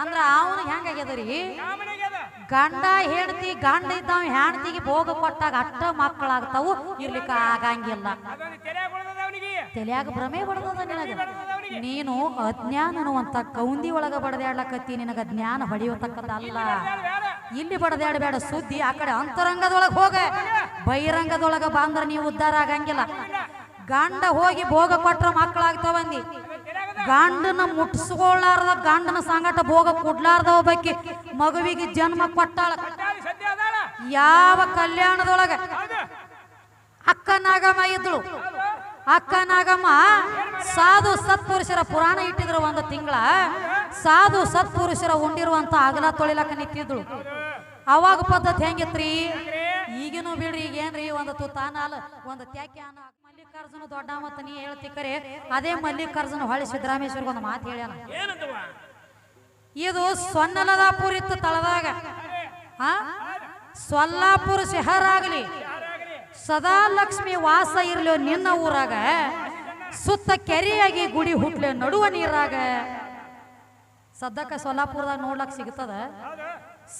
ಅಂದ್ರ ಅವನು ಹೆಂಗಾಗ್ಯದರಿ ಗಂಡ ಹೆಂಡತಿ, ಗಂಡ ಇದ್ದಾವ ಹೆಂಡತಿಗೆ ಭೋಗ ಕೊಟ್ಟಾಗ ಅಷ್ಟ ಮಕ್ಕಳಾಗ್ತಾವು, ಇರ್ಲಿಕ್ಕ ಆಗಂಗಿಲ್ಲ. ತಲೆಯಾಗ ಭ್ರಮೆ ಬಡದ ನಿನಗ. ನೀನು ಅಜ್ಞಾನ ಅನ್ನುವಂತ ಕೌಂದಿ ಒಳಗ ಬಡದಾಡ್ಲಕತ್ತಿ, ನಿನಗ ಜ್ಞಾನ ಹೊಡೆಯತಕ್ಕದಲ್ಲ ಇಲ್ಲಿ ಬಡದಾಡಬೇಡ, ಸುದ್ದಿ ಆ ಕಡೆ ಅಂತರಂಗದೊಳಗ ಹೋಗ. ಬಹಿರಂಗದೊಳಗ ಬಂದ್ರ ನೀವು ಉದ್ಧಾರ ಆಗಂಗಿಲ್ಲ. ಗಂಡ ಹೋಗಿ ಭೋಗ ಕೊಟ್ರ ಮಕ್ಕಳಾಗ್ತಾವಂದಿ ಗಂಡನ ಮುಟ್ಸ್ಕೊಳ್ಳಾರ್ದ, ಗಂಡನ ಸಂಗಟ ಭೋಗ ಕೊಡ್ಲಾರ್ದ ಒಬ್ಬಾಕಿ ಮಗುವಿಗೆ ಜನ್ಮ ಕೊಟ್ಟಾಳ. ಯಾವ ಕಲ್ಯಾಣದೊಳಗ? ಅಕ್ಕ ನಾಗಮ್ಮ ಇದ್ಳು. ಅಕ್ಕ ನಾಗಮ್ಮ ಸಾಧು ಸತ್ಪುರುಷರ ಪುರಾಣ ಇಟ್ಟಿದ್ರು ಒಂದು ತಿಂಗಳ. ಸಾಧು ಸತ್ಪುರುಷರ ಉಂಡಿರುವಂತ ಅಗಲ ತೊಳಿಲಕ್ಕ ನಿಂತಿದ್ಳು. ಅವಾಗ ಪದ್ಧತಿ ಹೆಂಗಿತ್ರಿ? ಈಗಿನೂ ಬಿಡ್ರಿ ಈಗ ಏನ್ರಿ ಒಂದು ತುತಾನ ಒಂದು ತ್ಯಾಕ್ಯಾನ. ಮಲ್ಲಿಕಾರ್ಜುನ ದೊಡ್ಡ ಮತ್ತ ನೀ ಹೇಳ್ತಿಕ್ಕರೆ ಕರೆ ಅದೇ ಮಲ್ಲಿಕಾರ್ಜುನ ಹೊಳಿ ಸಿದ್ದರಾಮೇಶ್ವರ್ಗೆ ಒಂದು ಮಾತು ಹೇಳ್ಯಾನ. ಏನಂತವ ಇದು ಸೊನ್ನಲದಾಪುರ ಇತ್ತು ತಳದಾಗ. ಆ? ಸೊಲ್ಲಾಪುರ ಶಹರ ಆಗಲಿ ಸದಾ ಲಕ್ಷ್ಮಿ ವಾಸ ಇರ್ಲಿ ನಿನ್ನ ಊರಾಗ. ಸುತ್ತ ಕೆರೆಯಾಗಿ ಗುಡಿ ಹುಟ್ಲೆ ನಡುವ ನೀರಾಗ. ಸದ್ಯಕ್ಕೆ ಸೊಲ್ಲಾಪುರದಾಗ ನೋಡ್ಲಕ್ ಸಿಗ್ತದ.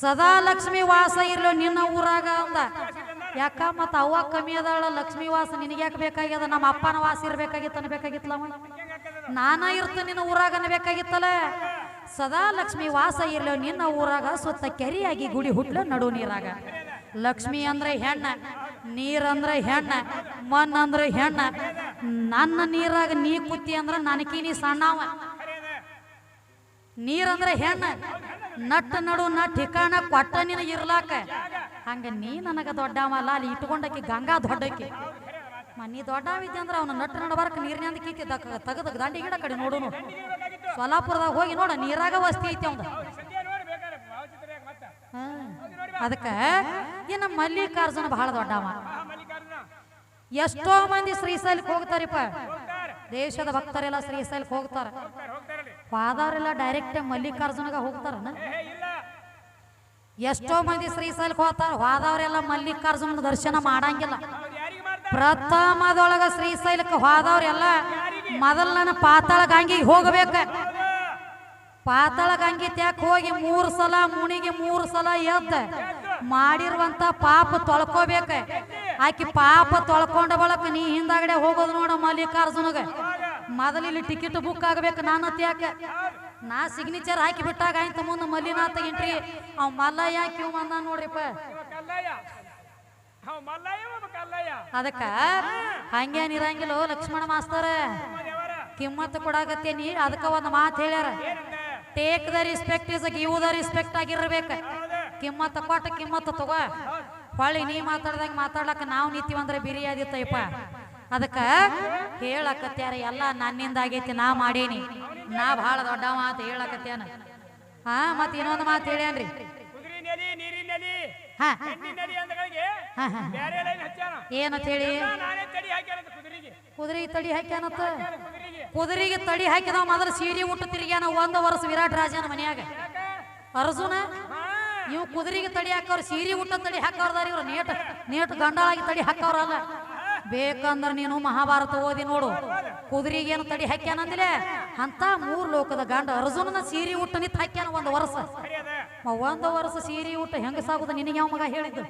ಸದಾ ಲಕ್ಷ್ಮಿ ವಾಸ ಇರ್ಲಿ ನಿನ್ನ ಊರಾಗ ಅಂದ. ಯಾಕ ಮತ್ತ ಅವ್ವ ಕಮ್ಮಿ ಅದಾಳ? ಲಕ್ಷ್ಮಿ ವಾಸ ನಿನಗೆ ಯಾಕೆ ಬೇಕಾಗ್ಯದ? ನಮ್ಮ ಅಪ್ಪನ ವಾಸ ಇರ್ಬೇಕಾಗಿತ್ತ ಅನ್ಬೇಕಾಗಿತ್ತಲವ ನಾನ ಇರ್ತ ನಿನ್ನ ಊರಾಗ ಅನ್ಬೇಕಾಗಿತ್ತಲ್ಲ? ಸದಾ ಲಕ್ಷ್ಮಿ ವಾಸ ಇರ್ಲೋ, ನಿನ್ನ ಊರಾಗ ಸುತ್ತ ಕೆರಿಯಾಗಿ ಗುಡಿ ಹುಟ್ಲ ನಡು ನೀರಾಗ. ಲಕ್ಷ್ಮಿ ಅಂದ್ರೆ ಹೆಣ್ಣ ನೀರಂದ್ರೆ ಹೆಣ್ಣ, ಮಣ್ಣ ಅಂದ್ರೆ ಹೆಣ್ಣ. ನನ್ನ ನೀರಾಗ ನೀ ಕುತ್ತಿ ಅಂದ್ರೆ ನನಕಿ ನೀ ಸಣ್ಣವ. ನೀರಂದ್ರೆ ಹೆಣ್ಣ. ನಟ್ಟ ನಡು ನಾ ಠಿಕಾಣ ಕೊಟ್ಟ ನಿನಗಿರ್ಲಾಕ ಇರ್ಲಾಕ. ಹಂಗ ನೀ ನನಗ ದೊಡ್ಡವಲ್ಲ ಅಲ್ಲಿ ಇಟ್ಕೊಂಡಕ್ಕೆ ಗಂಗಾ ದೊಡ್ಡಕ್ಕೆ ಮನಿ ದೊಡ್ಡವಿದ್ದೆ ಅಂದ್ರೆ ಅವನ ನಟ್ಟ ನಡಬಾರಕ ನೀರಿನಿಂದ ಕೀತಿ ತಗದ ದಂಡಿ ಗಿಡ ಕಡೆ ನೋಡುನು ಸೊಲ್ಲಾಪುರದಾಗ ಹೋಗಿ ನೋಡ, ನೀರಾಗ ವಸ್ತಿ ಐತಿ ಅವಂದ. ನೋಡಿ ಅದಕ್ಕ ಇನ್ನ ಮಲ್ಲಿಕಾರ್ಜುನ ಬಹಳ ದೊಡ್ಡವ. ಎಷ್ಟೋ ಮಂದಿ ಶ್ರೀಶೈಲಕ್ಕೆ ಹೋಗ್ತಾರಿಪ್ಪ. ದೇಶದ ಭಕ್ತರೆಲ್ಲ ಶ್ರೀಶೈಲಕ್ಕೆ ಹೋಗ್ತಾರ. ಹೋದವರೆಲ್ಲ ಡೈರೆಕ್ಟ್ ಮಲ್ಲಿಕಾರ್ಜುನಗ ಹೋಗ್ತಾರನ. ಎಷ್ಟೋ ಮಂದಿ ಶ್ರೀಶೈಲಕ್ಕೆ ಹೋಗ್ತಾರ ಹೋದವರೆಲ್ಲ ಮಲ್ಲಿಕಾರ್ಜುನ ದರ್ಶನ ಮಾಡಂಗಿಲ್ಲ. ಪ್ರಥಮದೊಳಗೆ ಶ್ರೀ ಮಾಡ್ತಾರ ಪ್ರಥಮದೊಳಗ ಶ್ರೀಶೈಲಕ್ಕೆ ಹೋದವ್ರೆಲ್ಲ ಮೊದಲನ ಪಾತಾಳ ಗಂಗಿಗೆ ಹೋಗ್ಬೇಕ. ಪಾತಾಳ ಗಂಗಿ ತ್ಯಾಕ್ ಹೋಗಿ ಮೂರು ಸಲ ಮುಣಿಗೆ ಮೂರು ಸಲ ಎದ್ದ. ಮಾಡಿರುವಂತ ಪಾಪ ತೊಳ್ಕೋಬೇಕ. ಆಕಿ ಪಾಪ ತೊಳ್ಕೊಂಡ ಬಳಕ ನೀ ಹಿಂದಾಗಡೆ ಹೋಗೋದು ನೋಡ ಮಲ್ಲಿಕಾರ್ಜುನಗ. ಮೊದಲಿಲ್ಲಿ ಟಿಕೆಟ್ ಬುಕ್ ಆಗ್ಬೇಕು ನಾನು ತ್ಯಾಕ. ನಾ ಸಿಗ್ನೇಚರ್ ಹಾಕಿ ಬಿಟ್ಟಾಗ ಆಯ್ತು ಮುಂದೆ ಮಲ್ಲಿನಾಥ ಎಂಟ್ರಿ ಅವ್ ಮಲ್ಲಯ್ಯ ಕ್ಯೂ ಅಂದ ನೋಡ್ರಿಪ್ಪ. ಅದಕ್ಕ ಹಂಗೇನ್ ಹಂಗೇನಿರಂಗಿಲ್ಲ ಲಕ್ಷ್ಮಣ ಮಾಸ್ತರ. ಕಿಮ್ಮತ್ತು ಕೊಡಾಕತ್ತೇನಿ ಅದಕ್ಕ ಒಂದು ಮಾತು ಹೇಳ್ಯಾರ. Take the respect is give the respect ಆಗಿರ್ಬೇಕ. ಕಿಮ್ಮತ್ತ ಕೊಟ್ಟ ಕಿಮ್ಮತ್ತ ತಗೋ. ಹೊಳ್ಳಿ ನೀ ಮಾತಾಡ್ದಂಗ ಮಾತಾಡ್ಲಕ್ಕ ನಾವು ನಿಂತೀವಂದ್ರೆ ಅಂದ್ರೆ ಬಿರಿ ಆದಿತ್ತಯ್ಯಪ್ಪ ಅದಕ್ಕ ಹೇಳಕತ್ಯಾರ ಎಲ್ಲ ನನ್ನಿಂದ ಆಗೈತಿ ನಾ ಮಾಡೇನಿ. ನಾ ಭಾಳ ದೊಡ್ಡ ಮಾತು ಹೇಳಕತ್ಯಾನ. ಹಾ ಮತ್ ಇನ್ನೊಂದು ಮಾತು ಹೇಳ್ಯಾನ್ರಿ. ಏನ ಏನಂತ ಹೇಳಿ? ನಾನೇ ತಡಿ ಹಾಕ್ಯಾನಂತ ಕುದುರೆಗೆ. ಕುದುರೆ ತಡಿ ಹಾಕ್ಯಾನತ್ತ ಕುದುರೆಗೆ. ತಡಿ ಹಾಕಿದವ ಮೊದಲು ಸೀರೆ ಉಟ್ಟು ತಿರುಗ್ಯಾನ ಒಂದು ವರ್ಷ ವಿರಾಟ್ ರಾಜನ ಮನ್ಯಾಗ. ಅರ್ಜುನ ಇವ್ ಕುದುರೆಗೆ ತಡಿ ಹಾಕೋರು ಸೀರೆ ಉಟ್ಟ ತಡಿ ಹಾಕವ್ರದಾರ ಇವ್ರು. ನೇಟ್ ನೇಟ್ ಗಂಡಾಳಾಗಿ ತಡಿ ಹಾಕವ್ರಲ್ಲ. ಬೇಕಂದ್ರ ನೀನು ಮಹಾಭಾರತ ಓದಿ ನೋಡು. ಕುದುರೆಗೇನು ತಡಿ ಹಾಕ್ಯಾನಂದಿಲೆ ಅಂತ ಮೂರ್ ಲೋಕದ ಗಂಡ ಅರ್ಜುನನ ಸೀರೆ ಉಟ್ಟ ನಿಂತ ಹಾಕ್ಯಾನ ಒಂದು ವರ್ಷ. ಒಂದು ವರ್ಷ ಸೀರೆ ಊಟ ಹೆಂಗ ಸಾಗುದ ನಿನಗೆ ಯಾವ ಮಗ ಹೇಳಿದ್ದು?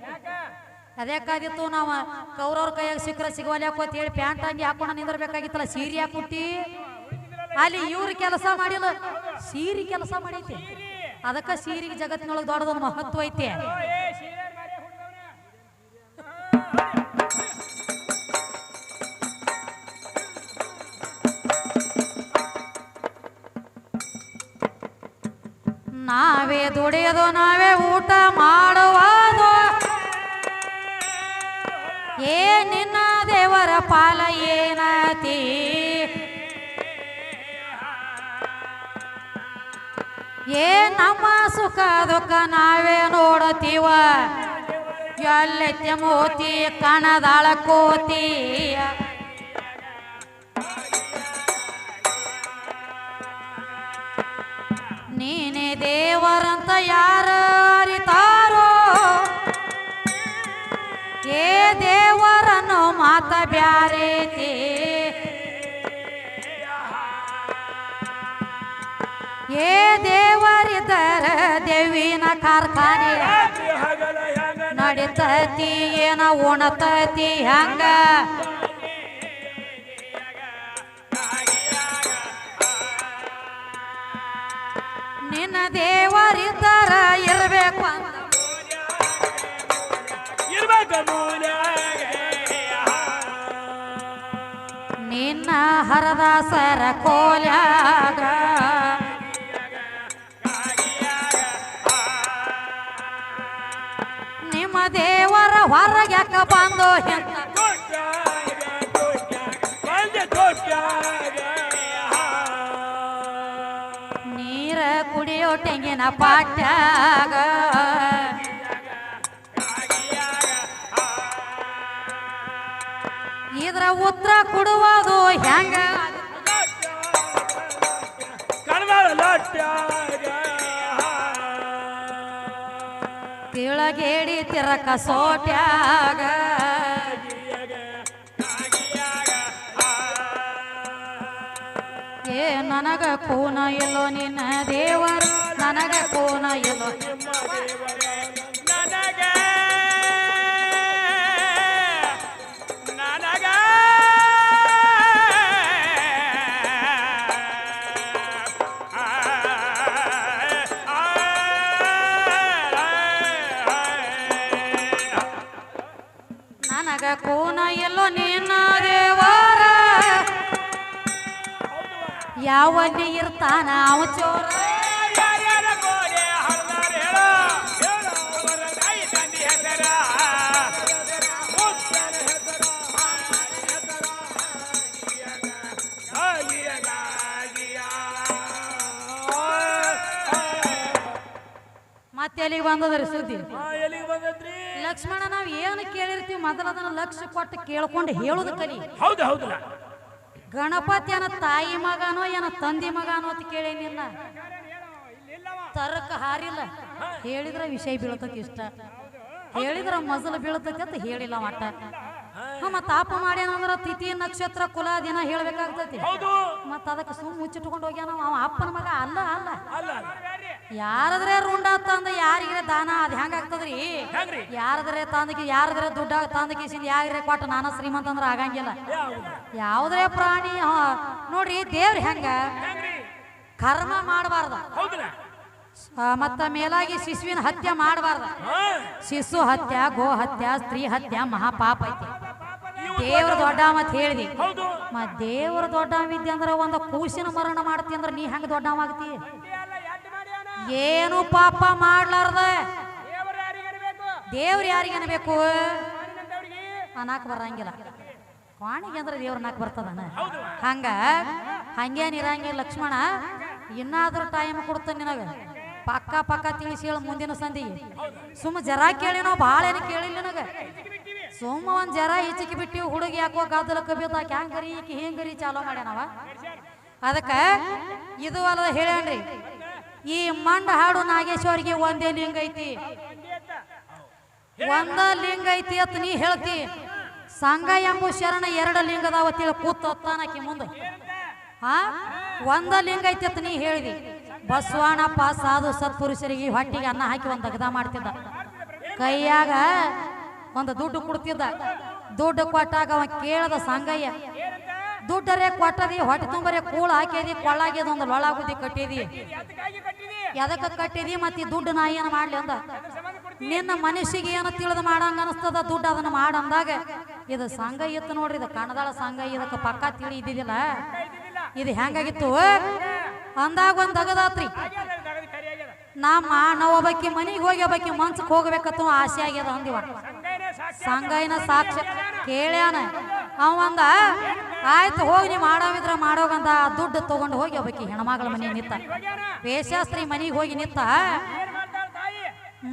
ಅದ್ಯಾಕಾದಿತ್ತು ನಾವು ಕೌರವ್ರ ಕೈಯಾಗ ಸಿಕ್ಕರ ಯಾಕೋ ಅಂತ ಹೇಳಿ ಪ್ಯಾಂಟ್ ಅಂಗಿ ಹಾಕೊಂಡ ನಿಂದಿರ್ಬೇಕಾಗಿತ್ತಲ್ಲ, ಸೀರೆ ಹಾಕುಟ್ಟಿ ಅಲ್ಲಿ ಇವ್ರ ಕೆಲಸ ಮಾಡಿಲ್ಲ. ಸೀರೆ ಕೆಲಸ ಮಾಡೈತಿ. ಅದಕ್ಕ ಸೀರೆಗೆ ಜಗತ್ತಿನೊಳಗೆ ದೊಡ್ಡದೊಂದು ಮಹತ್ವ ಐತಿ. ದುಡಿಯೋದು ನಾವೇ ಊಟ ಮಾಡುವುದು. ಏ ನಿನ್ನ ದೇವರ ಪಾಲ ಏನತಿ? ಏ ನಮ್ಮ ಸುಖ ದುಃಖ ನಾವೇ ನೋಡತೀವ ಎಲ್ಲೆತ್ತೆ ಮೋತಿ ಕಣದಾಳ ಕೋತಿ ದೇವರಂತ ಯಾರ ಅರಿತಾರೋ? ಏ ದೇವರನ್ನು ಮಾತ ಬ್ಯಾರೇತಿ ಏ ದೇವಿನ ಕಾರ್ಖಾನೆ. ನಡಿತತಿ ಏನ ಉಣತತಿ ಹಂಗ. ನಿನ್ನ ದೇವರಿದ್ದರ ಇರಬೇಕು ಅಂತ. ನಿನ್ನ ಹರದಾಸರ ಕೋಲ್ಯಾಗ. ನಿಮ್ಮ ದೇವರ ಹೊರಗ್ಯಾಕ ಬಂದು ಕುಡಿಯೋ ಪಾಠ ಪಾಟ್ಯಾಗ. ಇದ್ರ ಉತ್ತರ ಕೊಡುವುದು ಹೆಂಗ? ತಿಳಗೇಡಿ ತಿರಕ ಸೋಟ್ಯಾಗ. ಏ ನನಗ ಕೂನ ಇಲ್ಲೋ ನಿನ್ನ ದೇವರ. ನನಗ ಕೋನ ಏನು ನನಗೆ ನನಗೆ ನನಗ ಕೋನ ಇಲ್ಲೋ ನಿನ್ನ ದೇವರ. ಯಾವಲ್ಲಿ ಇರ್ತಾನ ಅವ ಚೋರ. ಮತ್ತೆ ಎಲ್ಲಿಗೆ ಬಂದದ್ರಿ ಸುದ್ದಿ? ಆ, ಎಲ್ಲಿಗೆ ಬಂದದ್ರಿ? ಲಕ್ಷ್ಮಣ ನಾವ್ ಏನು ಕೇಳಿರ್ತೀವಿ ಮೊದಲ ಅದನ್ನ ಲಕ್ಷ ಕೊಟ್ಟು ಕೇಳ್ಕೊಂಡು ಹೇಳುದು ಕಲಿ. ಹೌದು ಹೌದಲ್ಲ ಗಣಪತಿ ಏನ ತಾಯಿ ಮಗನೋ ಏನ ತಂದಿ ಮಗನೋ ಅಂತ ಕೇಳೇನಿಲ್ಲ. ತರಕ ಹಾರಿಲ್ಲ. ಹೇಳಿದ್ರ ವಿಷಯ ಬೀಳ್ತತಿ ಇಷ್ಟ. ಹೇಳಿದ್ರ ಮಜಲು ಬೀಳ್ತತಿ ಅಂತ ಹೇಳಿಲ್ಲ ಮಟ್ಟ. ಮತ್ತ ತಾಪ ಮಾಡ್ಯಾನಂದ್ರ ತಿಥಿ ನಕ್ಷತ್ರ ಕುಲ ದಿನ ಹೇಳ್ಬೇಕಾಗ್ತತಿ. ಮತ್ತ ಅದಕ್ಕೆ ಸುಮ್ ಮುಚ್ಚಿಟ್ಕೊಂಡು ಹೋಗ್ಯಾನ ಅವ. ಅಪ್ಪನ ಮಗ ಅಲ್ಲ ಅಲ್ಲ. ಯಾರದ್ರೆ ರುಂಡ ತಂದ ಯಾರಿಗ್ರೆ ದಾನ ಅದ್ ಹೆಂಗ ಆಗ್ತದ್ರಿ? ಹೆಂಗ್ರಿ? ಯಾರದ್ರೆ ತಂದಕಿ ಯಾರದ್ರೆ ದುಡ್ಡ ತಂದಕಿಸಿಂದ ಯಾರಿಗ್ರೆ ಕೊಟ್ಟ ನಾನ ಶ್ರೀಮಂತ ಅಂದ್ರ ಆಗಂಗಿಲ್ಲ. ಯಾವ್ದ್ರೆ ಯಾವುದೇ ಪ್ರಾಣಿ ನೋಡ್ರಿ ದೇವ್ರ ಹೆಂಗ? ಕರ್ಮ ಮಾಡಬಾರ್ದ. ಮತ್ತ ಮೇಲಾಗಿ ಶಿಶುವಿನ ಹತ್ಯೆ ಮಾಡಬಾರ್ದ. ಶಿಶು ಹತ್ಯ ಗೋ ಹತ್ಯ ಸ್ತ್ರೀ ಹತ್ಯ ಮಹಾಪಾಪ ಐತಿ. ದೇವ್ರ ದೊಡ್ಡ ಮತ್ ಹೇಳಿದಿ. ದೇವ್ರ ದೊಡ್ಡ ಇದ್ದಿ ಅಂದ್ರ ಒಂದು ಕೂಸಿನ ಮರಣ ಮಾಡ್ತಿ ಅಂದ್ರ ನೀ ಹೆಂಗ ದೊಡ್ಡವಾಗ್ತಿ ಏನು ಪಾಪ ಮಾಡ್ಲಾರ್ದ? ದೇವ್ರು ಯಾರಿಗೆ ಅನ್ಬೇಕು? ಮಾಡಿದಂತವ್ರಿಗೆ ಬರಂಗಿಲ್ಲ. ವಾಣಿಗೆ ಅಂದ್ರೆ ದೇವ್ರ ನಾಕ್ ಬರ್ತದನ? ಹಂಗ? ಹಂಗೇನ್ ಇರಂಗಿಲ್ಲ ಲಕ್ಷ್ಮಣ. ಇನ್ನಾದ್ರೂ ಟೈಮ್ ಕೊಡ್ತಾನೆ ನಿನಗ ಪಕ್ಕ ಪಕ್ಕ ತಿಳಿಸಿ ಹೇಳು ಮುಂದಿನ ಸಂಧಿ. ಸುಮ್ಮ ಜರ ಕೇಳಿ ನಾವು ಭಾಳ ಏನು ಕೇಳಿಲ್ಲ ನಿನಗ. ಸುಮ್ಮ ಒಂದ್ ಜರ ಈಚಿಗೆ ಬಿಟ್ಟಿವಿ ಹುಡುಗಿ ಯಾಕೋ ಗಾದಲ ಬೀತಾಕ ಹ್ಯಾಂಗರಿ ಈಕಿ ಹೆಂಗರಿ ಚಾಲೋ ಮಾಡ್ಯಾನವ? ಅದಕ್ಕ ಇದು ಅಲ್ಲ ಹೇಳ್ಯಾನ್ರಿ. ಈ ಮಂಡ ಹಾಡು ನಾಗೇಶ್ವರಿಗೆ ಒಂದೇ ಲಿಂಗ ಐತಿ. ಒಂದ ಲಿಂಗ ಐತಿ ಅಂತ ನೀ ಹೇಳ್ತಿ. ಸಂಘ ಎಂಬು ಶರಣ ಎರಡು ಲಿಂಗದಾವ ತಿಳಿ ಕೂತ್ ಹೊತ್ತಾನಕಿ ಮುಂದೆ. ಹಾ ಒಂದ ಲಿಂಗ ಐತಿ ಅಂತ ನೀ ಹೇಳಿದಿ. ಬಸವಣ್ಣಪ್ಪ ಸಾಧು ಸತ್ಪುರುಷರಿಗೆ ಹೊಟ್ಟಿಗೆ ಅನ್ನ ಹಾಕಿ ಒಂದು ಅಗದ ಮಾಡ್ತಿದ್ದ. ಕೈಯಾಗ ಒಂದು ದುಡ್ಡು ಕೊಡ್ತಿದ್ದ. ದುಡ್ಡು ಕೊಟ್ಟಾಗ ಅವ ಕೇಳದ ಸಂಗಯ್ಯ ದುಡ್ಡರೇ ಕೊಟ್ಟದಿ ಹೊಟ್ಟೆ ತುಂಬರೆ ಕೂಳು ಹಾಕಿದಿ ಕೊಳ್ಳಾಗ್ಯದ ಒಂದು ಲೊಳಾಗುದಿ ಕಟ್ಟಿದಿ ಎದಕ್ಕೆ ಕಟ್ಟಿದಿ ಮತ್ತೆ ದುಡ್ಡು ನಾ ಏನು ಮಾಡ್ಲಿ ಅಂದ? ನಿನ್ನ ಮನುಷ್ಯಗೆ ಏನು ತಿಳಿದು ಮಾಡಂಗ ಅನಿಸ್ತದ? ದುಡ್ಡು ಅದನ್ನ ಮಾಡಂದಾಗ ಇದು ಸಂಘ ಇತ್ತು ನೋಡ್ರಿ, ಇದು ಕಣದಾಳ ಸಂಘ, ಇದಕ್ಕೆ ಪಕ್ಕ ತಿಳಿ ಇದ್ದಿದ್ದಿಲ್ಲ. ಇದು ಹೆಂಗಾಗಿತ್ತು? ಅಂದಾಗ ಒಂದ್ ತಗದಾತ್ರಿ ನಮ್ಮ ನಾವು ಒಬ್ಬಾಕಿ ಮನಿಗೆ ಹೋಗಿ ಒಬ್ಬಾಕಿ ಮನ್ಸಕ್ ಹೋಗ್ಬೇಕತ್ತ ಆಸೆ ಆಗ್ಯದ ಅಂದಿವ. ಸಂಘ ಸಾಕ್ಷಿ? ಕೇಳ್ಯಾನ. ಅವಂದ ಆಯ್ತು, ಹೋಗಿ ನೀವು ಮಾಡೋವಿದ್ರ ಮಾಡೋಗಂದ ಆ ದುಡ್ಡು ತಗೊಂಡು ಹೋಗಿ ಒಬ್ಬಾಕಿ ಹೆಣ್ಮಗಳ ಮನೆ ನಿತ್ತ ವೇಷಾಸ್ತ್ರಿ ಮನೆಗೆ ಹೋಗಿ ನಿತ್ತ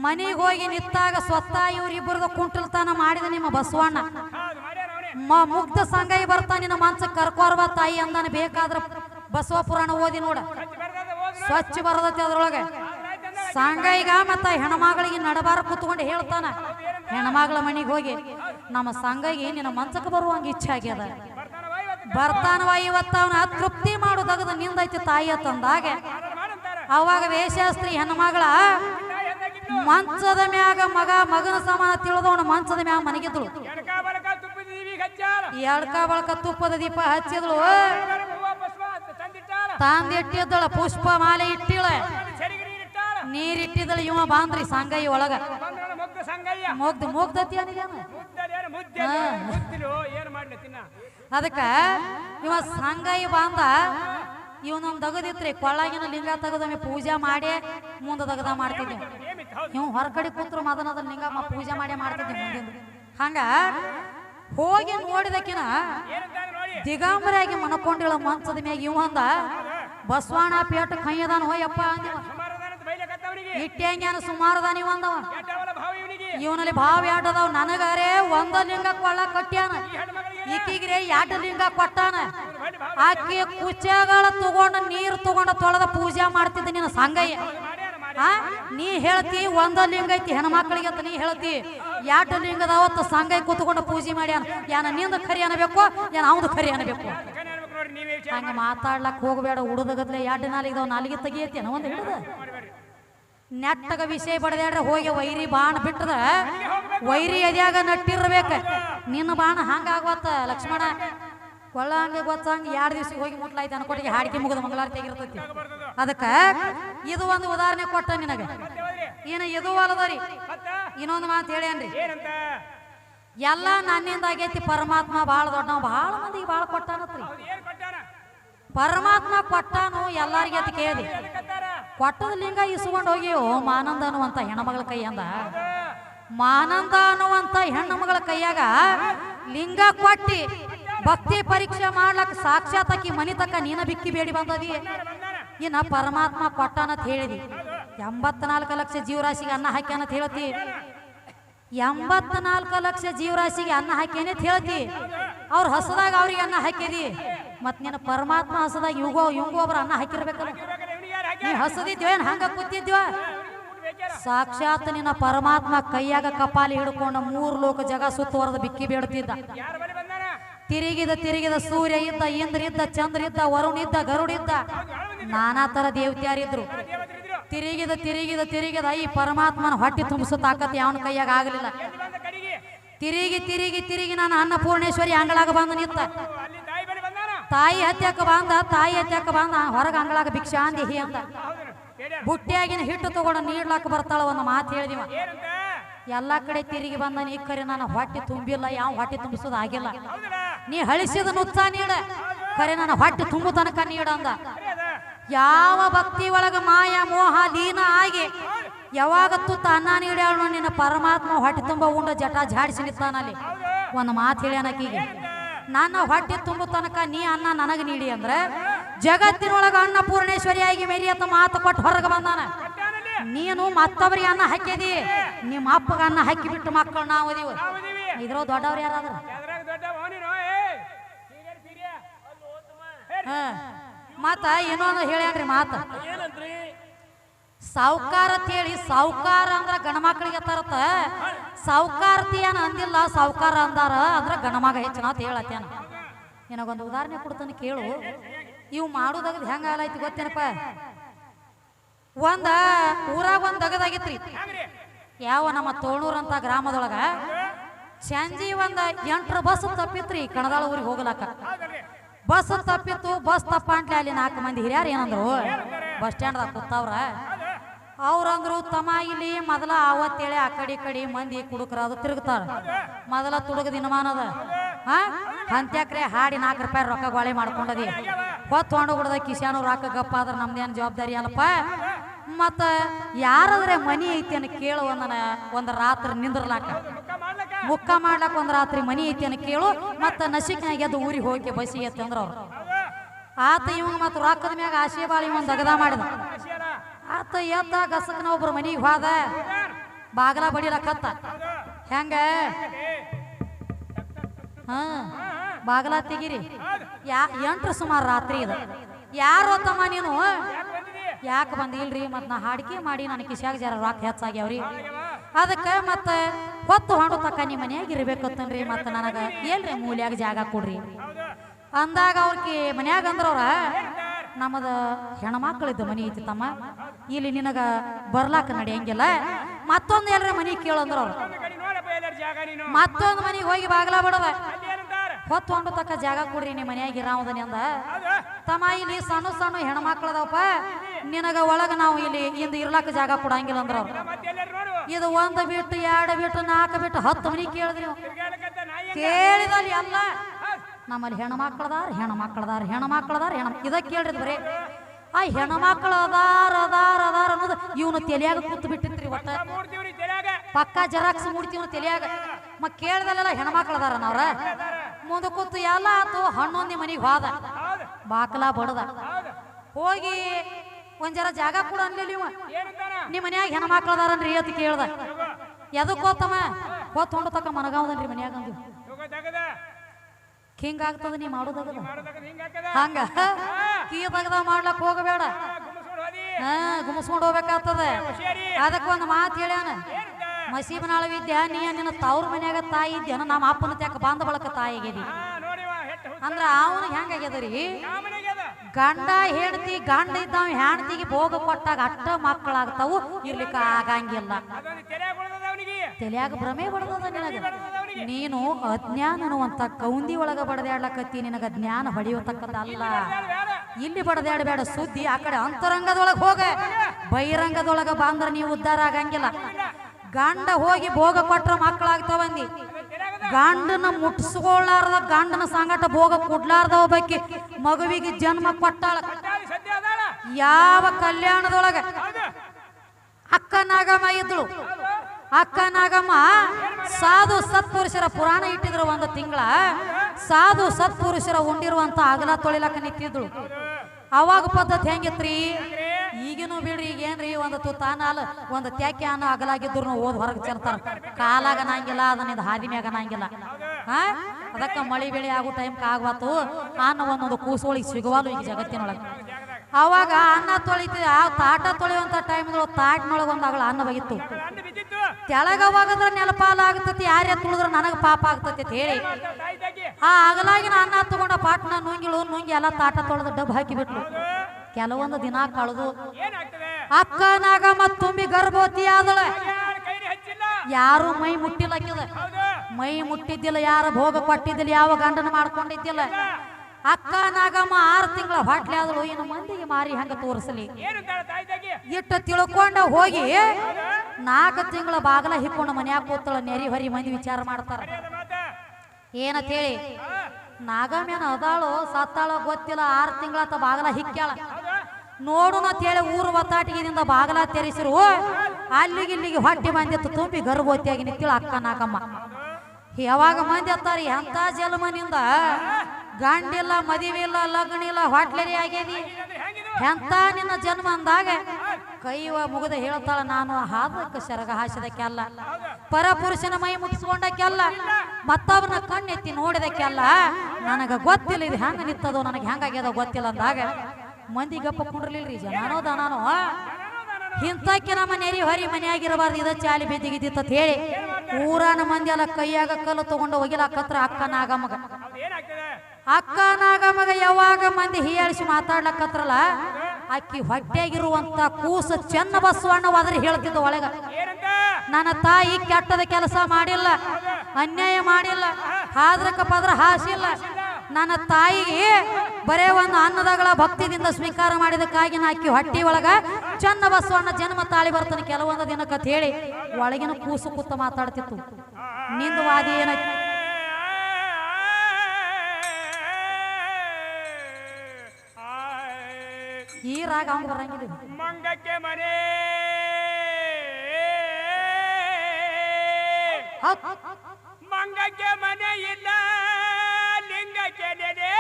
ಮನೆಗೆ ಹೋಗಿ ನಿಂತಾಗ ಸ್ವತಃ ಇವ್ರಿಬ್ಬರದ ಕುಂಟಲ್ತನ ಮಾಡಿದ ನಿಮ್ಮ ಬಸವಣ್ಣ. ಮುಗ್ಧ ಸಂಗೈ ಬರ್ತಾ ನಿನ್ನ ಮನ್ಸ ಕರ್ಕೋರ್ವ ತಾಯಿ ಅಂದಾನ ಬೇಕಾದ್ರ ಬಸವ ಪುರಾಣ ಓದಿ ನೋಡ. ಸ್ವಚ್ಛ ಬರದತಿ ಅದ್ರೊಳಗೆ. ಸಂಗೈಗ ಮತ್ತ ಹೆಣ್ಮಗಳಿಗೆ ನಡಬಾರ ಕೂತ್ಕೊಂಡು ಹೇಳ್ತಾನ. ಹೆಣ್ಮಗಳ ಮನೆಗೆ ಹೋಗಿ ನಮ್ಮ ಸಂಗೈಗೆ ನಿನ್ನ ಮನ್ಸಕ್ಕೆ ಬರುವಂಗ ಇಚ್ಛೆ ಆಗ್ಯದ. ಬರ್ತಾನವ ಇವತ್ತು ಅವನ ತೃಪ್ತಿ ಮಾಡೋದಾಗದ ನಿಂದೈತಿ ತಾಯಿ ಅಂತಂದಾಗ ಅವಾಗ ವೇಷಾಸ್ತ್ರಿ ಹೆಣ್ಮಗಳ ಮಂಚದ ಮ್ಯಾಗ ಮಗ ಮಗನ ಸಮಾನ ತಿಳಿದವನು ಮಂಚದ ಮ್ಯಾಗ ಮನಗಿದ್ಳು ಎಳ್ಕ ಬಳಕ ತುಪ್ಪದ ದೀಪ ಹಚ್ಚಿದ್ಳು. ತಾಂದಿಟ್ಟಿದ್ದಳ ಪುಷ್ಪ ಮಾಲೆ ಇಟ್ಟಿಳ. ನೀರಿಟ್ಟಿದ್ದಳು ಇವ ಬಾಂದ್ರಿ ಸಂಗೈ ಒಳಗ. ಮುಗ್ದ ಸಂಗಯ್ಯ ಮುಗ್ದತಿ ಏನಿದೇನ ಇವ ಅದಕ್ಕ ಇವ ಸಂಗಾಯ ಬಂದ, ಇವ್ ನಮ್ ದಗದಿತ್ರಿ, ಕೊಳ್ಳಾಗಿನ ಲಿಂಗ ತೆಗದೊಮ್ಮೆ ಪೂಜೆ ಮಾಡಿ ಮುಂದೆ ದಗದ ಹೌದು ಇವ್ ಹೊರಗಡೆ ಕೂತ್ರು ಮದನದ ಲಿಂಗ ಪೂಜೆ ಮಾಡಿ ಮಾಡ್ತಿದ್ವಿ ಮುಂದೆ ಹಂಗ ಹೋಗಿ ನೋಡಿದಕಿನ ದಿಗಾಂಬರಿಯಾಗಿ ಮನಕೊಂಡಿಳ ಮಂಚದ ಮ್ಯಾಗ ಬಸವಣ್ಣ ಬಸವಾಣ ಪೇಟ ಕೈಯದಾನ ಹೋಯಪ್ಪ ಅಂದಿವ. ಇಟ್ಟೆ ಸುಮಾರದಾನ ಇವನಿಗೆ ಇವನಲ್ಲಿ ಭಾವ ಯಾಟದವ್ ನನಗಾರೆ ಒಂದ ಲಿಂಗ ಕೊಳ್ಳ ಕಟ್ಟ್ಯಾನ ಈಕಿಗ್ರೆ ಯಾಟ ಲಿಂಗ ಕೊಟ್ಟಾನ. ಆಕಿ ಕುಚಗಳ ತಗೊಂಡ ನೀರು ತಗೊಂಡ ತೊಳೆದ ಪೂಜೆ ಮಾಡ್ತಿದ್ದ ನಿನ್ನ ಸಂಗಯ್ಯ. ಆ ನೀ ಹೇಳ್ತಿ ಒಂದ ಲಿಂಗ ಐತಿ ಹೆಣ್ಮಕ್ಳಿಗೆ ಅಂತ ನೀ ಹೇಳ್ತಿ. ಯಾಟ ಲಿಂಗದ ಅವತ್ತು ಸಂಗೈ ಕೂತ್ಕೊಂಡು ಪೂಜೆ ಮಾಡ್ಯಾನ. ಯಾನ ನಿಂದ ಖರಿ ಅನ್ಬೇಕು ಯಾನ ಅವನು ಖರಿ ಅನ್ಬೇಕು. ಹಂಗೆ ಮಾತಾಡ್ಲಕ್ ಹೋಗಬೇಡ ಉಡದಗದ್ಲೆ ಎರಡು ನಾಲಿಗೆ ನಾಲಿಗೆ ತೆಗಿಯತಿ ಒಂದು ಹಿಡಿದ. ನೆಟ್ಟಗ ವಿಷಯ ಬಡದ್ಯಾಡ್ರೆ ಹೋಗಿ ವೈರಿ ಬಾಣ ಬಿಟ್ಟದ ವೈರಿ ಎದ್ಯಾಗ ನಟ್ಟಿರ್ಬೇಕ? ನಿನ್ನ ಬಾಣ ಹಂಗಾಗ್ವತ್ತ ಲಕ್ಷ್ಮಣ? ಕೊಳ್ಳ ಹಂಗ ಗೊತ್ತಂಗ ಎರಡು ದಿವ್ಸಕ್ಕೆ ಹೋಗಿ ಮುಟ್ಲಾಯ್ತು ಅನ್ಕೊಟ್ಟಿಗೆ ಹಾಡಿಕೆ ಮುಗಿದ ಮಂಗಳಾರತಿ ಆಗಿರ್ತೈತಿ. ಅದಕ್ಕ ಇದು ಒಂದು ಉದಾಹರಣೆ ಕೊಟ್ಟ ನಿನಗೆ. ಏನು ಇದು ಅಲ್ಲದರಿ? ಇನ್ನೊಂದು ಮಾತು ಹೇಳ್ಯಾನ್ರಿ. ಏನಂತ ಎಲ್ಲ ನನ್ನಿಂದ ಆಗೈತಿ ಪರಮಾತ್ಮ ಭಾಳ ದೊಡ್ಡ ಭಾಳ ಮಂದಿಗೆ ಭಾಳ ಕೊಟ್ಟಾನತ್ರಿ. ಪರಮಾತ್ಮ ಕೊಟ್ಟಾನು ಎಲ್ಲಾರಿಗೆ ಅಂತ ಕೇಳಿ. ಕೊಟ್ಟದ ಲಿಂಗ ಇಸ್ಕೊಂಡು ಹೋಗಿ, ಓ ಮಾನಂದ ಅನ್ನುವಂತ ಹೆಣ್ಮಗಳ ಕೈಯಂದ ಮಾನಂದ ಅನ್ನುವಂತ ಹೆಣ್ಣು ಮಗಳ ಕೈಯಾಗ ಲಿಂಗ ಕೊಟ್ಟಿ, ಭಕ್ತಿ ಪರೀಕ್ಷೆ ಮಾಡ್ಲಕ್ ಸಾಕ್ಷಾತ್ ಮನಿತಕ್ಕ ಮನಿ ತಕ್ಕ ನೀನ ಬಿಕ್ಕಿ ಬೇಡಿ ಬಂದದಿ. ಇನ್ನ ಪರಮಾತ್ಮ ಕೊಟ್ಟಾನಂತ ಹೇಳಿದಿ. ಎಂಬತ್ನಾಲ್ಕು ಲಕ್ಷ ಜೀವರಾಶಿಗೆ ಅನ್ನ ಹಾಕ್ಯಾನಂತ ಹೇಳ್ತಿ. ಎಂಬತ್ನಾಲ್ಕು ಲಕ್ಷ ಜೀವರಾಶಿಗೆ ಅನ್ನ ಹಾಕ್ಯಾನಂತ ಹೇಳ್ತಿ. ಅವ್ರ ಹೊಸದಾಗ ಅವ್ರಿಗೆ ಅನ್ನ ಹಾಕ್ಯದಿ ಮತ್ ನಿನ್ನ ಪರಮಾತ್ಮ ಹಸದ ಯುಗೋ ಇವಂಗೋ ಒಬ್ರು ಅನ್ನ ಹಾಕಿರ್ಬೇಕಲ್ಲ. ನೀ ಹಸದಿದ್ಯೋ ಏನ್ ಹಂಗ ಕೂತಿದ್ಯೋ? ಸಾಕ್ಷಾತ್ ನಿನ್ನ ಪರಮಾತ್ಮ ಕೈಯಾಗ ಕಪಾಲಿ ಹಿಡ್ಕೊಂಡು ಮೂರು ಲೋಕ ಜಗ ಸುತ್ತುವರೆದ ಬಿಕ್ಕಿ ಬೇಡುತ್ತಿದ್ದ ಯಾರ ಬಳಿ ಬಂದಾನ ತಿರುಗಿದ ತಿರುಗಿದ ಸೂರ್ಯ ಇದ್ದ, ಇಂದ್ರ ಇದ್ದ, ಚಂದ್ರ ಇದ್ದ, ವರುಣ ಇದ್ದ, ಗರುಡ ಇದ್ದ. ನಾನಾ ತರ ದೇವತ್ಯಾರಿದ್ರು ತಿರುಗಿದ ತಿರುಗಿದ ತಿರುಗಿದ ಈ ಪರಮಾತ್ಮನ ಹೊಟ್ಟೆ ತುಂಬಿಸೋ ತಾಕತ್ ಯಾವನ ಕೈಯಾಗ ಆಗಲಿಲ್ಲ. ತಿರುಗಿ ತಿರುಗಿ ತಿರುಗಿ ನಾನು ಅನ್ನಪೂರ್ಣೇಶ್ವರಿ ಅಂಗಳಾಗ ಬಂದು ನಿಂತ. ತಾಯಿ ಹತ್ಯಾಕ ಬಂದ, ತಾಯಿ ಹತ್ಯಕ್ಕ ಬಂದ, ಹೊರಗ ಅಂಗಳಾಗ ಭಿಕ್ಷಾ ಅಂದಿಹಿ ಅಂತ. ಬುಟ್ಟಿಯಾಗಿನ ಹಿಟ್ಟು ತಗೊಂಡು ನೀಡ್ಲಾಕ ಬರ್ತಾಳ ಒಂದು ಮಾತು ಹೇಳಿದಿವ. ಎಲ್ಲ ಕಡೆ ತಿರುಗಿ ಬಂದ, ನೀ ಕರೆ, ನಾನು ಹೊಟ್ಟೆ ತುಂಬಿಲ್ಲ, ಯಾವ ಹೊಟ್ಟೆ ತುಂಬಿಸೋದು ಆಗಿಲ್ಲ. ನೀ ಹಳಿಸಿದ ನುಚ್ಚ ನೀಡ. ಕರೆ, ನಾನು ಹೊಟ್ಟೆ ತುಂಬು ತನಕ ನೀಡ ಅಂದ. ಯಾವ ಭಕ್ತಿ ಒಳಗ ಮಾಯ, ಮೋಹ, ಲೀನ ಆಗಿ ಯಾವಾಗ ತುತ್ತ ಅನ್ನ ನೀಡ್ಯಾಳು ನಿನ್ನ ಪರಮಾತ್ಮ ಹೊಟ್ಟೆ ತುಂಬ ಉಂಡ ಜಟ ಜಾಡಿಸಿ ನಿಂತಾನಲ್ಲಿ ಒಂದು ಮಾತು ಹೇಳ್ಯಾನಕೀಗೆ ನನ್ನ ಹೊಟ್ಟೆ ತುಂಬು ತನಕ ನೀ ಅನ್ನ ನನಗೆ ನೀಡಿ ಅಂದ್ರೆ ಜಗತ್ತಿನೊಳಗ ಅನ್ನಪೂರ್ಣೇಶ್ವರಿಯಾಗಿ ಅಂತ ಮಾತು ಕೊಟ್ಟು ಹೊರಗೆ ಬಂದಾನ. ನೀನು ಮತ್ತೊಬ್ಬರಿಗೆ ಅನ್ನ ಹಾಕಿದಿ. ನಿಮ್ಮ ಅಪ್ಪಗ ಅನ್ನ ಹಾಕಿ ಬಿಟ್ಟು ಮಕ್ಕಳು ನಾವು ಇದೀವಿ. ಇದ್ರ ದೊಡ್ಡವ್ರು ಯಾರಾದ್ರ? ಏನೋ ನೀನು. ಮತ್ತ ಇನ್ನೊಂದು ಹೇಳ್ಯಾನ್ರಿ ಮಾತ. ಸಾವುಕಾರ ಅಂತ ಹೇಳಿ, ಸಾವುಕಾರ ಅಂದ್ರ ಗಣಮಕ್ಳಿಗೆ ತರತ ಸಾವುಕಾರತಿ ಏನ ಅಂದಿಲ್ಲ, ಸಾವುಕಾರ ಅಂದಾರ ಅಂದ್ರ ಗಣಮಗ ಹೆಚ್ಚಿನ ಅಂತ ಹೇಳತ್ತೇನ. ನಿನಗೊಂದು ಉದಾಹರಣೆ ಕೊಡ್ತಾನೆ ಕೇಳು. ಇವು ಮಾಡೋದಗದ್ ಹೆಂಗ ಗೊತ್ತೇನಪ್ಪ? ಒಂದ ಊರಾಗ ಒಂದ್ ದಗದಾಗಿತ್ರಿ ಯಾವ ನಮ್ಮ ತೋಣೂರ್ ಅಂತ ಗ್ರಾಮದೊಳಗ ಚಾಂಜಿ ಒಂದ ಎಂಟ್ರ ಬಸ್ ತಪ್ಪಿತ್ರಿ ಕಣದಾಳ ಊರಿಗೆ ಹೋಗ್ಲಾಕ. ಬಸ್ ತಪ್ಪಿತ್ತು, ಬಸ್ ತಪ್ಪ ಅಲ್ಲಿ ನಾಲ್ಕು ಮಂದಿ ಹಿರಿಯರು ಏನಂದ್ರು, ಬಸ್ ಸ್ಟ್ಯಾಂಡ್ದಾಗ ಕೂತವ್ರ. ಅವ್ರಂದ್ರು ತಮ ಇಲ್ಲಿ ಮೊದಲ ಅವತ್ತೇಳಿ ಆ ಕಡೆ ಕಡೆ ಮಂದಿ ಕುಡುಕರ ಅದು ತಿರುಗ್ತಾರ. ಮೊದಲ ತುಡುಗ ದಿನಮಾನದ. ಹಾ ಹಾಡಿ ನಾಲ್ಕು ರೂಪಾಯಿ ರೊಕ್ಕ ಗೊಳೆ ಮಾಡ್ಕೊಂಡದಿ. ಹೊತ್ತು ಹೊಂಡು ಬಿಡದ ಕಿಶಾನು ರೊಕ್ಕ ಗಪ್ಪ ಆದ್ರೆ ನಮ್ದೇನು ಜವಾಬ್ದಾರಿ ಅಲ್ಲಪ್ಪ? ಮತ್ತ ಯಾರಾದ್ರೆ ಮನಿ ಐತಿ ಅಂತ ಕೇಳು ಒಂದನ ಒಂದು ರಾತ್ರಿ ನಿಂದ್ರಲಾಕ. ಮುಕ್ಕ ಮಾಡ್ಲಾಕ ಒಂದ್ ರಾತ್ರಿ ಮನಿ ಐತಿ ಅಂತ ಕೇಳು, ಮತ್ತ ನಸಿಕ್ನಾಗ ಎದ್ದು ಊರಿಗೆ ಹೋಗಿ ಬಸ್ಸಿಗೆ ಎತ್ತಂದ್ರ ಅವ್ರು. ಆತ ಇವಂಗ ಮತ್ತ ರೊಕ್ಕದ ಮ್ಯಾಗ ಆಶೆ ಬಾಳಿ ಒಂದ್ ದಗದ ಮಾಡಿದ. ಆತ ಎದ್ದ ಗಸಕನ ಒಬ್ರು ಮನಿಗೆ ಹೋದ. ಬಾಗಲ ಬಡಿಲಕತ್ತ ಹೆಂಗ? ಹಾ, ಬಾಗಲ ತೆಗಿರಿ. ಯಾ, ಎಂಟ್ರ ಸುಮಾರು ರಾತ್ರಿ ಇದು. ಯಾರು ತಮ್ಮ ನೀನು? ಯಾಕೆ ಬಂದಿಲ್ರಿ? ಮತ್ ನಾ ಹಾಡಿಕೆ ಮಾಡಿ ನನ್ನ ಕಿಶ್ಯಾಗ ಜರ ರೊಕ್ಕ ಹೆಚ್ಚಾಗ್ಯಾವ್ರಿ? ಅದಕ್ಕೆ ಮತ್ತೆ ಹೊತ್ತು ಹೊಂಡು ತಕ್ಕ ನಿಮ್ಮ ಮನೆಯಾಗ ಇರ್ಬೇಕತ್ತನ್ರಿ ಮತ್ತೆ ನನಗೆ. ಏನ್ರಿ ಮೂಲ್ಯಾಗ ಜಾಗ ಕೊಡ್ರಿ? ಅಂದಾಗ ಅವ್ರಿಗೆ ಮನ್ಯಾಗ ಅಂದ್ರವ್ರ ನಮ್ಮದ ಹೆಣ್ಮಕ್ಳಿದ್ದು ಮನಿ ಐತಿ ತಮ್ಮ. ಇಲ್ಲಿ ನಿನಗ ಬರ್ಲಾಕ ನಡೆಯಂಗಿಲ್ಲ ಮತ್ತೊಂದು ಎಲ್ಲರ ಮನಿ ಕೇಳಂದ್ರ ಮತ್ತೊಂದು ಮನಿಗೆ ಹೋಗಿ ಬಾಗ್ಲ ಬಿಡದ ಹೊತ್ತೊಂಡು ತಕ್ಕ ಜಾಗ ಕೊಡ್ರಿ ನಿಮ್ಮ ಮನೆಯಾಗಿ ಇರಾಮದನಿ ಅಂದ. ತಮ್ಮ, ಇಲ್ಲಿ ಸಣ್ಣ ಸಣ್ಣ ಹೆಣ್ಮಕ್ಳದವಪ್ಪ ನಿನಗ ಒಳಗ ನಾವು ಇಲ್ಲಿ ಇಂದ ಇರ್ಲಾಕ ಜಾಗ ಕೊಡಂಗಿಲ್ಲ ಅಂದ್ರ ಇದು ಒಂದು ಬಿಟ್ಟು, ಎರಡು ಬಿಟ್ಟು ನಾಲ್ಕು ಬಿಟ್ಟು, ಹತ್ತು ಮನಿ ಕೇಳಿದ್ರಿ ಕೇಳಿದಲ್ಲಿ ಎಲ್ಲ. ನಮ್ಮಲ್ಲಿ ಹೆಣ್ಮಕ್ಳದಾರ ಹೆಣ್ಮಕ್ಳದಾರ ಹೆಣ್ಮಕ್ಳದಾರ, ಹೆಣ್ಮ ಇದಕ್ಕೆ ಕೇಳ್ರಿ ಬರೀ, ಆ ಹೆಣ್ಮಕ್ಳು ಅದಾರ ಅದಾರ ಅದಾರ ಅನ್ನೋದು ಇವನು ತಲೆಯಾಗ ಕೂತು ಬಿಟ್ಟಿತ್ರಿ ಒಟ್ಟ. ಪಕ್ಕ ಜರಾಕ್ಸ್ ಮೂಡ್ತೀವಿ ತಲೆಯಾಗ. ಮ ಕೇಳ್ದಲ್ಲೆಲ್ಲ ಹೆಣ್ಮಕ್ಳದಾರ ನಾವ್ರ ಮುಂದೆ ಕೂತು ಎಲ್ಲ ಆತು, ಹಣ್ಣೊಂದಿ ಮನೆಗೆ ಹೋದ. ಬಾಕಲ ಬಡದ. ಹೋಗಿ ಒಂದ್ ಜರ ಜಾಗ ಕೂಡ ಅನ್ಲಿಲ್ಲ ಇವ. ನಿಮ್ಮ ಮನ್ಯಾಗ ಹೆಣ್ಮಕ್ಳದಾರನ್ರಿ ಅಂತ ಕೇಳ್ದ. ಎದಕ್ ಹೋತಮ್ಮ ಹೊತ್ತು ಹೊಂಡ ತಕ್ಕ ಮನಗಾವದನ್ರಿ ಮನ್ಯಾಗ ಹಿಂಗ ಆಗ್ತದ ನೀ ಮಾಡೋದಕ್ಕ ಹಿಂಗ ಹಾಕದ ಹಂಗ? ಕೀ ತೆಗ್ದ ಮಾಡ್ಲಕ್ ಹೋಗಬೇಡ. ಹಾ ಗುಮ್ಸ್ಕೊಂಡ್ ಹೋಗ್ಬೇಕಾಗ್ತದ. ಅದಕ್ಕೆ ಒಂದು ಮಾತು ಹೇಳ್ಯಾನ. ಮಸೀಬನಾಳ ವಿದ್ಯಾ ನೀ ನಿನ್ನ ತವ್ರ ಮನ್ಯಾಗ ತಾಯಿ ಇದ್ಯಾನ? ನಮ್ಮ ಅಪ್ಪನ ತ್ಯಾಕ ಬಂದ ಬಳಕ ತಾಯಿ ಆಗ್ಯದಿ ಹಾ ನೋಡಿವ ಹೆಟ್ಟು ಅಂದ್ರ ಅವನ ಹೆಂಗಾಗ್ಯದರಿ ಗಂಡ ಹೆಂಡತಿ ಗಂಡ ಇದ್ದಾವ ಹೆಂಡತಿಗೆ ಭೋಗ ಕೊಟ್ಟಾಗ ಅಟ್ಟ ಮಕ್ಕಳಾಗ್ತಾವು. ಇರ್ಲಿಕ್ಕೆ ಆಗಂಗಿಲ್ಲ ತಲೆಯಾಗ ಭ್ರಮೆ ಬಡದ ನಿನಗ. ನೀನು ಅಜ್ಞಾನ ಅನ್ನುವಂತ ಕೌಂದಿ ಒಳಗ ಬಡದಾಡ್ಲಕತ್ತಿ, ನಿನಗ ಜ್ಞಾನ ಹೊಡೆಯತಕ್ಕದ್ದಲ್ಲ ಇಲ್ಲಿ ಬಡದಾಡಬೇಡ, ಸುದ್ದಿ ಆ ಕಡೆ ಅಂತರಂಗದೊಳಗ ಹೋಗ. ಬಹಿರಂಗದೊಳಗ ಬಂದ್ರ ನೀವು ಉದ್ಧಾರ ಆಗಂಗಿಲ್ಲ. ಗಂಡ ಹೋಗಿ ಭೋಗ ಕೊಟ್ರ ಮಕ್ಕಳಾಗ್ತಾವಂದಿ ಗಂಡನ ಮುಟ್ಸ್ಕೊಳ್ಳಾರ್ದ ಗಂಡನ ಸಂಗಟ ಭೋಗ ಕೊಡ್ಲಾರ್ದ ಒಬ್ಬಾಕಿ ಮಗುವಿಗೆ ಜನ್ಮ ಕೊಟ್ಟಾಳ. ಯಾವ ಕಲ್ಯಾಣದೊಳಗ? ಅಕ್ಕ ನಾಗಮ್ಮ ಇದ್ಳು. ಅಕ್ಕ ನಾಗಮ್ಮ ಸಾಧು ಸತ್ಪುರುಷರ ಪುರಾಣ ಇಟ್ಟಿದ್ರು ಒಂದು ತಿಂಗಳ. ಸಾಧು ಸತ್ಪುರುಷರ ಉಂಡಿರುವಂತ ಅಗಲ ತೊಳಿಲಕ್ಕ ನಿಂತಿದ್ರು ಅವಾಗ ಪದ್ಧತಿ ಹೆಂಗಿತ್ರಿ? ಈಗಿನೂ ಬಿಡ್ರಿ ಈಗ ಏನ್ರಿ ಒಂದು ತುತ್ತಾನ ಒಂದು ತ್ಯಾಕೆ ಅನ್ನೋ ಅಗಲಾಗಿದ್ರು ಓದ್ ಹೊರಗೆ ಚೆಲ್ತಾರ ಕಾಲಾಗ ನಂಗಿಲ್ಲ ಅದನ್ನ ಹಾದಿ ಮ್ಯಾಗ ನಂಗಿಲ್ಲ ಹಾ ಅದಕ್ಕ ಮಳಿ ಬೆಳೆ ಆಗೋ ಟೈಮ್ ಆಗ್ವಾತು. ಅನ್ನ ಒಂದೊಂದು ಕೂಸೋಳಿ ಸಿಗುವಲ್ಲ ಈಗ ಜಗತ್ತಿನೊಳಗೆ. ಅವಾಗ ಅನ್ನ ತೊಳಿತ ಆ ತಾಟ ತೊಳೆಯುವಂತ ಟೈಮ್ದೊಳಗೆ ತಾಟ್ನೊಳಗೆ ಒಂದು ಅಗಳ ಅನ್ನ ಬಗಿತ್ತು ತೆಳಗವಾಗದ್ರ ನೆಲಪಾಲ ಆಗ್ತತಿ, ಯಾರೇ ತುಳಿದ್ರ ನನಗೆ ಪಾಪ ಆಗ್ತತಿ ಅಂತ ಹೇಳಿ. ಆ ಅಗಲಾಗಿನ ಅನ್ನ ತಗೊಂಡ ಪಾಟ್ನ ನುಂಗಿಳು ನುಂಗಿ ಎಲ್ಲ ತಾಟ ತೊಳೆದು ಡಬ್ ಹಾಕಿ ಬಿಟ್ಲು ಕೆಲವೊಂದು ದಿನ ಕಳೆದು ಅಕ್ಕ ನಾಗಮ್ಮ ತುಂಬಿ ಗರ್ಭವತಿ ಆದಳ ಯಾರು ಮೈ ಮುಟ್ಟಿಲ್ಲ ಮೈ ಮುಟ್ಟಿದ್ದಿಲ್ಲ, ಯಾರು ಭೋಗ ಕೊಟ್ಟಿದ್ದಿಲ್ಲ ಯಾವ ಗಂಡನ ಮಾಡ್ಕೊಂಡಿದ್ದಿಲ್ಲ. ಅಕ್ಕ ನಾಗಮ್ಮ ಆರು ತಿಂಗಳ ಹೊಟ್ಲೆ ಆದಳು ಇನ್ನು ಮಂದಿಗೆ ಮಾರಿ ಹಂಗ ತೋರಿಸಲಿ? ಇಟ್ಟು ತಿಳ್ಕೊಂಡ ಹೋಗಿ ನಾಲ್ಕು ತಿಂಗಳ ಬಾಗಲ ಹಿಕ್ಕೊಂಡು ಮನ್ಯಾಗ ಕೂತಳ ನೆರಿ ಹೊರಿ ಮಂದಿ ವಿಚಾರ ಮಾಡ್ತಾರ. ಏನು ಮಾತ. ಏನಂತ ಹೇಳಿ? ಹಾ, ಅದಾಳು ಸತ್ತಾಳ ಗೊತ್ತಿಲ್ಲ ಆರು ತಿಂಗಳಾತ ಬಾಗಲ ಹಿಕ್ಕ್ಯಾಳ. ನೋಡು ಅಂತ ಹೇಳಿ ಊರು ಒತ್ತಾಟಿಗೆದಿಂದ ಬಾಗಲ ತೆರೆಸಿರು. ಅಲ್ಲಿಗೆ ಇಲ್ಲಿಗೆ ಹೊಟ್ಟೆ ಬಂದಿತ್ತು ತುಂಬಿ ಗರ್ಭವತಿಯಾಗಿ ನಿಂತಿಳ ಅಕ್ಕ ನಾಗಮ್ಮ. ಯಾವಾಗ ಮಂದಿ ಅತ್ತಾರಿ ಎಂತ ಜಲಮನಿಂದ ಗಂಡಿಲ್ಲ ಮದುವೆ ಇಲ್ಲ ಲಗ್ನ ಇಲ್ಲ ಹೊಟ್ಲೆರಿ ಆಗ್ಯದಿ. ಎಂತ ನಿನ್ನ ಜನ್ಮ ಅಂದಾಗ ಕೈವ ಮುಗಿದ ಹೇಳ್ತಾಳ ನಾನು, ಹಾದಕ್ಕೆ ಸೆರಗ ಹಾಸಿದಕ್ಕೆಲ್ಲ. ಪರಪುರುಷನ ಮೈ ಮುಟ್ಟಿಸ್ಕೊಂಡಕ್ಕೆಲ್ಲ. ಮತ್ತವನ ಕಣ್ಣೆತ್ತಿ ನೋಡಿದಕ್ಕೆಲ್ಲ. ನನಗ ಗೊತ್ತಿಲ್ಲ, ಇದು ಹೆಂಗ ನಿತ್ತದೋ ನನಗೆ ಹೆಂಗಾಗ್ಯದ ಗೊತ್ತಿಲ್ಲ ಅಂದಾಗ, ಮಂದಿ ಗಪ್ಪ ಕುಂಡ್ರಲಿಲ್ರಿ ಜನಾನೋ ದನಾನೋ ಇಂತಕ್ಕೆ ನಮ್ಮ ನೆರಿ ಹೊರಿ ಮನೆಯಾಗಿರಬಾರ್ದು, ಇದ ಚಾಲಿ ಬಿದ್ದಿಗಿದ್ದಿತ್ತ ಹೇಳಿ ಊರಾನ ಮಂದಿ ಎಲ್ಲ ಕೈಯಾಗ ಕಲ್ಲು ತಗೊಂಡು ಹೋಗಿಲ್ಲ ಅಕ್ಕ ಅಕ್ಕನ ಏನಾಗ್ತದೆ ಅಕ್ಕ ನಾಗಮ್ಮಗ ಯಾವಾಗ ಮಂದಿ ಹೀಯಾಳಿಸಿ ಮಾತಾಡ್ಲಕತ್ರಲ್ಲ ಅಕ್ಕಿ ಹೊಟ್ಟೆಗಿರುವಂತ ಕೂಸು ಚೆನ್ನ ಬಸವಣ್ಣ ಹೋದ್ರೆ ಹೇಳ್ತಿದ್ದ ಒಳಗ ನನ್ನ ತಾಯಿ ಕೆಟ್ಟದ ಕೆಲಸ ಮಾಡಿಲ್ಲ ಅನ್ಯಾಯ ಮಾಡಿಲ್ಲ ಹಾದ್ರಕ ಪದ್ರ ಹಾಸಿಲ್ಲ. ನನ್ನ ತಾಯಿಗೆ ಬರೇ ಒಂದು ಅನ್ನದಗಳ ಭಕ್ತಿದಿಂದ ಸ್ವೀಕಾರ ಮಾಡಿದಕ್ಕಾಗಿ ನಾ ಅಕ್ಕಿ ಹೊಟ್ಟಿ ಒಳಗ ಚೆನ್ನ ಬಸವಣ್ಣ ಜನ್ಮ ತಾಳಿ ಬರ್ತಾನೆ ಕೆಲವೊಂದು ದಿನಕ್ಕೆ ಹೇಳಿ ಒಳಗಿನ ಕೂಸು ಕೂತ ಮಾತಾಡ್ತಿತ್ತು. ನಿಂದು ವಾದಿ ಏನ ಈ ರಾಗ ಅವ್ನು ಬರಂಗಿಲ್ಲ. ಮಂಗಕ್ಕೆ ಮನೆ. ಮಂಗಕ್ಕೆ ಮನೆ ಇಲ್ಲ ಲಿಂಗಕ್ಕೆ ನೆನೆ.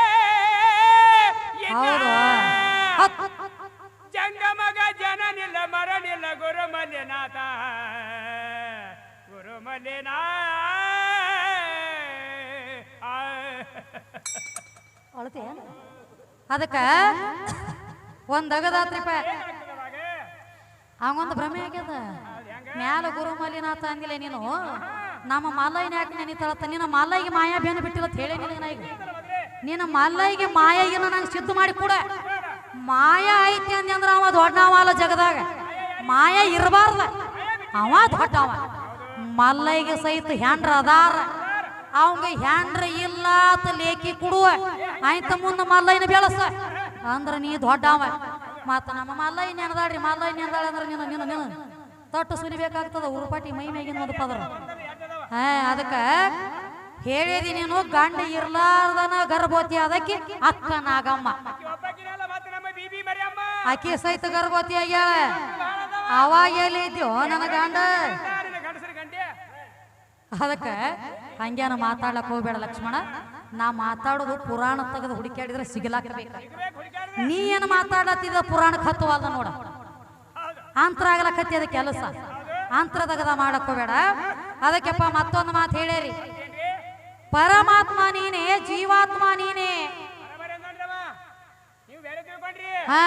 ಜಂಗಮಗ ಜನನಿಲ್ಲ ಮರನಿಲ್ಲ ಗುರು ಮಲ್ಯನಾಥ. ಗುರು ಮಲ್ಯನಾ. ಅಳತಿ ಅದಕ್ಕ ಒಂದ್ ಅಗದಾತ್ರಿಪ ಅವಂಗೊಂದು ಭ್ರಮೆ ಆಗ್ಯದ. ಮ್ಯಾಲ ಗುರು ಮಲ್ಲಿನಾಥ ಅಂದಿಲ್ಲ ನೀನು. ನಮ್ಮ ಮಲ್ಲಯ್ಯನ ಯಾಕೆ ನೆನಿತಾಳತ್ತ ನಿನ್ನ ಮಲ್ಲಯ್ಯಗೆ ಮಾಯಾ ಬೇನ ಬಿಟ್ಟಿಲ್ಲ ಹೇಳಿ ನಿನಗೆ ನಾ ಈಗ. ನಿನ್ನ ಮಲ್ಲಯ್ಯಗೆ ಮಾಯಾಗಿನ ನಂಗೆ ಸಿದ್ಧ ಮಾಡಿ ಕೂಡ. ಮಾಯಾ ಐತಿ ಅಂದಿ ಅಂದ್ರ ಅವ ದೊಡ್ಡವ ಅಲ್ಲ ಜಗದಾಗ. ಮಾಯಾ ಇರಬಾರ್ದ. ಅವ ದೊಡ್ಡವ ಮಲ್ಲಯ್ಯಗೆ ಸಹಿತ ಹ್ಯಾಂಡ್ರ ಅದಾರ. ಅವಂಗ ಹ್ಯಾಂಡ್ರ ಇಲ್ಲ ಅಂತ ಲೇಖಿ ಕೊಡುವ. ಆಯ್ತ ಮುಂದೆ ಮಲ್ಲಯ್ಯನ ಬೆಳಸ. ಅಂದ್ರ ನೀ ದೊಡ್ಡವ ಮತ್ತ ನಮ್ಮ ಮಲ್ಲಯ್ಯ ನೆನದಾಡ್ರಿ ಮಲ್ಲಯ್ಯ ನೆನದಾಳ ಅಂದ್ರ ನಿನ್ನ ನಿನ್ನ ನಿನ್ನ. ತೊಟ್ಟು ಸುಲಿಬೇಕಾಗ್ತದ ಉರುಪಾಟಿ ಮೈ ಮೇಗಿನ ಒಂದು ಪದರ ಹಾ, ಅದಕ್ಕ ಹೇಳಿದಿ ನೀನು, ಗಂಡ ಇರ್ಲಾರ್ದನ ಗರ್ಭವತಿ ಅದಕ್ಕೆ ಅಕ್ಕ ನಾಗಮ್ಮ. ಅಕ್ಕಿ ಸಹಿತ ಗರ್ಭವತಿ ಆಗ್ಯಾಳ. ಅವಾಗ ಎಲ್ಲಿದ್ಯೋ ನನ್ನ ಗಂಡ. ಅದಕ್ಕೆ ಹಂಗ್ಯಾನ ಮಾತಾಡಕ್ ಹೋಗ್ಬೇಡ ಲಕ್ಷ್ಮಣ. ನಾ ಮಾತಾಡೋದು ಪುರಾಣ ತೆಗೆದು ಹುಡುಕಾಡಿದ್ರೆ ಸಿಗಲಾಕ ಬೇಕು ನೀ ಏನು ಮಾತಾಡತ್ತಿದ ಪುರಾಣಕ್ಕೆ ಹತ್ತುವಲ್ಲ ನೋಡ. ಆಂತ್ರ ಅಂತರ ಆಗ್ಲಕತ್ತಿ ಅದ ಕೆಲಸ. ಆಂತರ ತೆಗದ ಮಾಡಕ್ ಹೋಗ್ಬೇಡ ಅದಕ್ಕೆಪ್ಪ ಮತ್ತೊಂದು ಮಾತು ಹೇಳೇರಿ ಪರಮಾತ್ಮ ನೀನೇ ಜೀವಾತ್ಮ ನೀನೇ. ಹಾ.